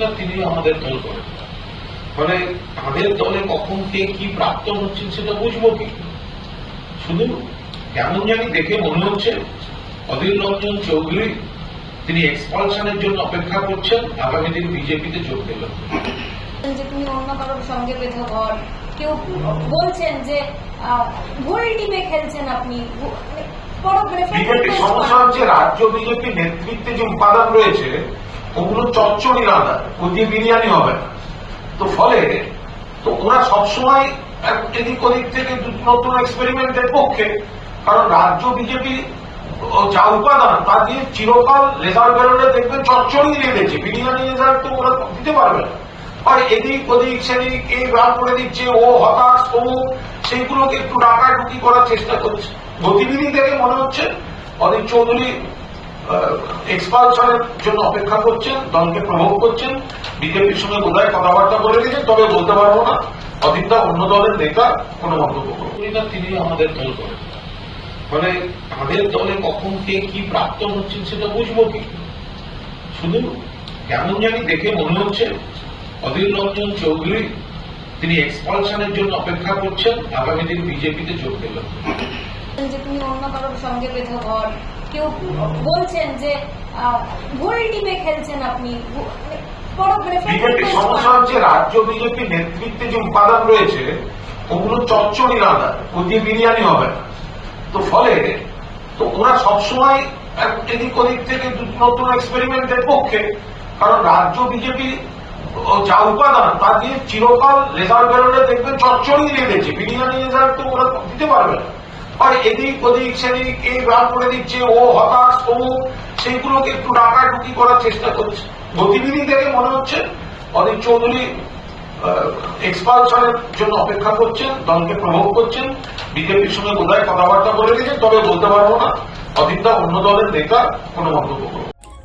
না তিনি আমাদের দল করেন। ফলে তাদের দলে কখন কে কি প্রাপ্তন হচ্ছেন সেটা বুঝব কি? শুধু কেমন জানি দেখে মনে হচ্ছে অধীর রঞ্জন চৌধুরী তিনি এক্সপালশনের জন্য অপেক্ষা করছেন, আগামী দিন বিজেপিতে যোগ দেবেন। যে তুমি অন্য কারোর সঙ্গে বেঁধে কেউ বলছেন যে ভুল টিমে খেলছেন আপনি বিজেপি সমস্যা হচ্ছে রাজ্য বিজেপি নেতৃত্বে যে উপাদান রয়েছে ওগুলো চচ্চড়ি রান্না ও দিয়ে বিরিয়ানি হবে না। তো ফলে তো ওরা সবসময় এদিক ওদিক থেকে নতুন এক্সপেরিমেন্টের পক্ষে কারণ রাজ্য বিজেপি যা উপাদান তা দিয়ে চিরকাল রেজাল্ট বেরোলে দেখবেন চচ্চড়ি দিয়ে দিয়েছে। বিরিয়ানি রেজাল্ট তো ওরা দিতে পারবে না। আর এদিক ওদিক, সেদিক, এই রান করে দিচ্ছে, ও হতাশ, অমুক, সেইগুলোকে একটু ডাকাডুকি করার চেষ্টা করছে। গতিবিধি দেখে মনে হচ্ছে অদিত চৌধুরী এক্সপালশনের জন্য অপেক্ষা করছেন, দলকে প্রভোগ করছেন। বিজেপির সঙ্গে বোধহয় কথাবার্তা বলে গেছেন তবে বলতে পারব না। অদিতদা অন্য দলের নেতা কোনো মন্তব্য করব করি না তিনি আমাদের দল করেন। ফলে তাদের দলে কখন কে কি প্রাপ্ত হচ্ছেন সেটা বুঝব কি? শুধু কেমন জানি দেখে মনে হচ্ছে অধীর রঞ্জন চৌধুরী তিনি এক্সপালশনের জন্য অপেক্ষা করছেন আগামী দিন বিজেপিতে যোগ দেবেন। যে তুমি অন্য কারোর সঙ্গে বেঁধে ঘর কেউ বলছেন যে ভুল টিমে খেলছেন আপনি মানে সমস্যা হচ্ছে রাজ্য বিজেপি নেতৃত্বে যে উপাদান রয়েছে ওগুলো চচ্চড়ি রান্না ও দিয়ে বিরিয়ানি হবে না। তো ফলে তো ওরা সবসময় এদিক ওদিক থেকে নতুন এক্সপেরিমেন্টের পক্ষে কারণ রাজ্য বিজেপি যা উপাদান, তা দিয়ে চিরকাল রেজাল্ট বেরোলে দেখবেন চচ্চড়ি দিয়ে বিরিয়ানি রেজাল্ট তো ওরা দিতে পারবে না। আর এদিক ওদিক, সেদিক, এই রান করে দিচ্ছে, ও হতাশ অমুক সেইগুলোকে একটু ডাকাডুকি করার চেষ্টা করছে। গতিবিধি দেখে মনে হচ্ছে অদিত চৌধুরী এক্সপালশনের জন্য অপেক্ষা করছেন, দলকে প্রভোগ করছেন, বিজেপির সঙ্গে বোধহয় কথাবার্তা বলে গেছেন তবে বলতে পারব না। অদিতদা অন্য দলের নেতা, কোনো মন্তব্য